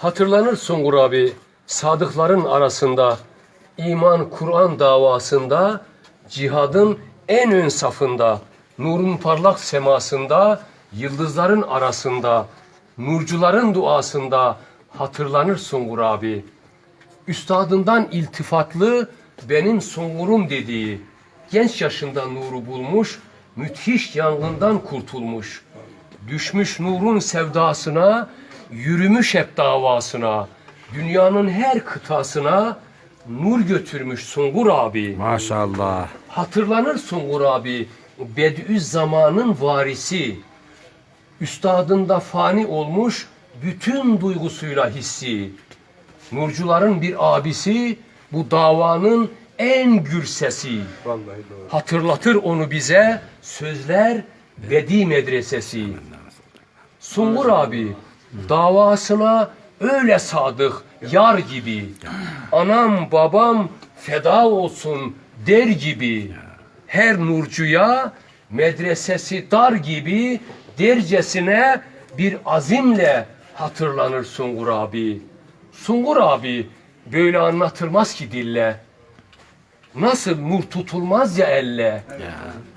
Hatırlanır Sungur abi, sadıkların arasında, iman Kur'an davasında, cihadın en ön safında, nurun parlak semasında, yıldızların arasında, nurcuların duasında hatırlanır Sungur abi. Üstadından iltifatlı benim sungurum dediği, genç yaşında nuru bulmuş, müthiş yangından kurtulmuş. Düşmüş nurun sevdasına, yürümüş hep davasına, dünyanın her kıtasına nur götürmüş Sungur abi. Maşallah. Hatırlanır Sungur abi, Bediüzzaman'ın varisi. Üstadında fani olmuş, bütün duygusuyla hissi. Nurcuların bir abisi, bu davanın en gür sesi. Hatırlatır onu bize sözler Bedi Medresesi. Sungur abi davasına öyle sadık yar gibi. Anam babam feda olsun der gibi. Her nurcuya medresesi dar gibi dercesine bir azimle hatırlanır Sungur abi. Sungur abi böyle anlatılmaz ki dille. Nasıl nur tutulmaz ya elle.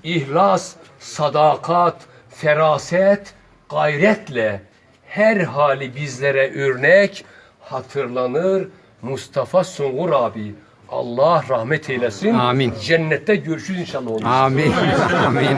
İhlas, sadakat, feraset, gayretle her hali bizlere örnek hatırlanır Mustafa Sungur abi. Allah rahmet eylesin. Amin. Cennette görüşürüz inşallah. onun. Amin. Amin.